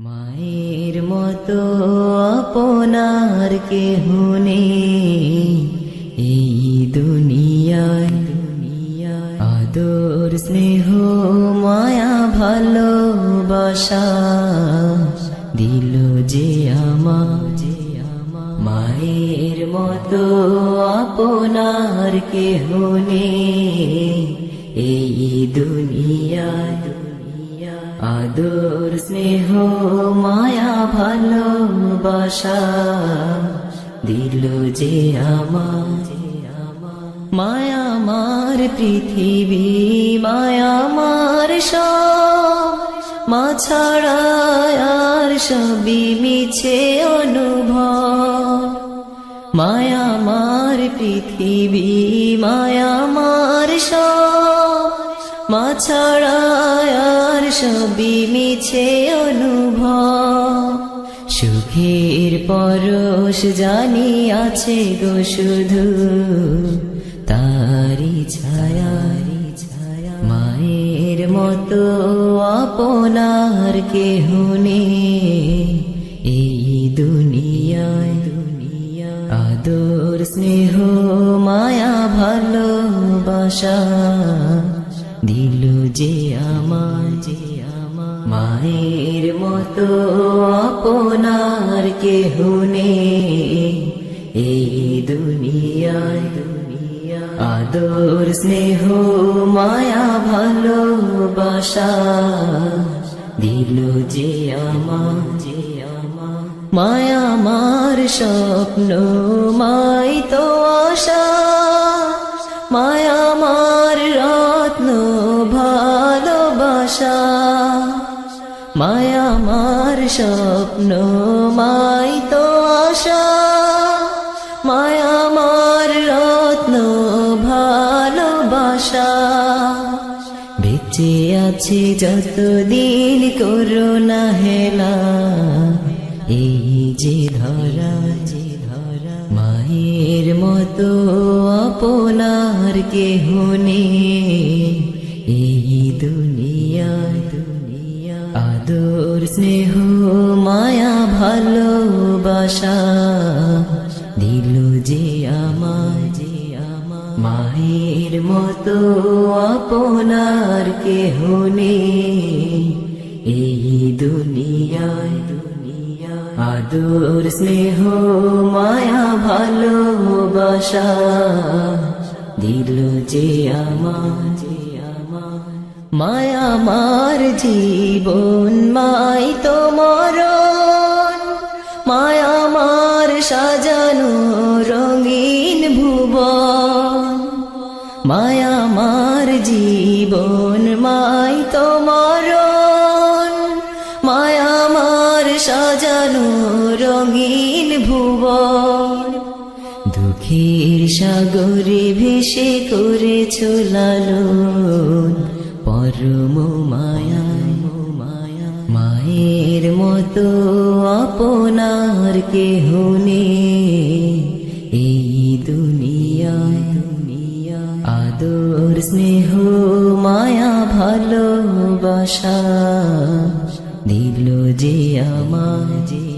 মায়ের মতো আপনার কেহ নেই। এই দুনিয়ায় দুনিয়ায় আদর, স্নেহ, মায়া, ভালোবাসা দিল যে আমার। যে আমা মায়ের মতো আপনার কেহ নেই। এই দুনিয়ায় আদর, স্নেহ, মায়া, ভালোবাসা, দিল যে আমার, মায়া মার পৃথিবী, মায়া মার মা ছাড়া আর সবই মিছে অনুভব। মায়া মার পৃথিবী, মায়া মার মা ছাড়া সবই মিছে অনুভব। সুখের পরশ জানি আছে গো শুধু। তারি ছায়ারি ছায়া, মায়ের মতো আপনার কেহ এই দুনিয়ায় দুনিয়া আদর, স্নেহ, মায়া, ভালোবাসা। দিল যে আমার যে আমার। মায়ের মতো আপনার কেহ নেই। এই দুনিয়ায় দুনিয়া। আদর, স্নেহ, মায়া, ভালোবাসা দিল যে আমার যে আমার। মায়া, মার স্বপ্ন, মাই তো আশা। মায়া মার স্বপ্ন, মাই তো আশা। মায়া মার রত্ন, ভালোবাসা। বেঁচে আছে যতদিন করোনা হেলা। এই যে ধরা যে ধরা, মায়ের মতো আপনার কেহ স্নেহ, মায়া, ভালোবাসা দিল যে আমার যে আমার মায়ের মতো আপনার কেহ নেই। এই দুনিয়ায় দুনিয়া আদর, স্নেহ, মায়া, ভালোবাসা দিল যে আমার আমার মায়া মার জীবন, মাই তোমার মায়া মার সাজানো রঙিন ভুবন। মায়া মার জীবন, মাই তোমার মায়া মার সাজানো রঙিন ভুবন। দুঃখের সাগরে ভেসে করেছ লালন। পরম মায়া মায়ের মতো আপনার কেহ এই দুনিয়ায় দুনিয়া আদর, স্নেহ, মায়া, ভালোবাসা, দিল যে আমার যে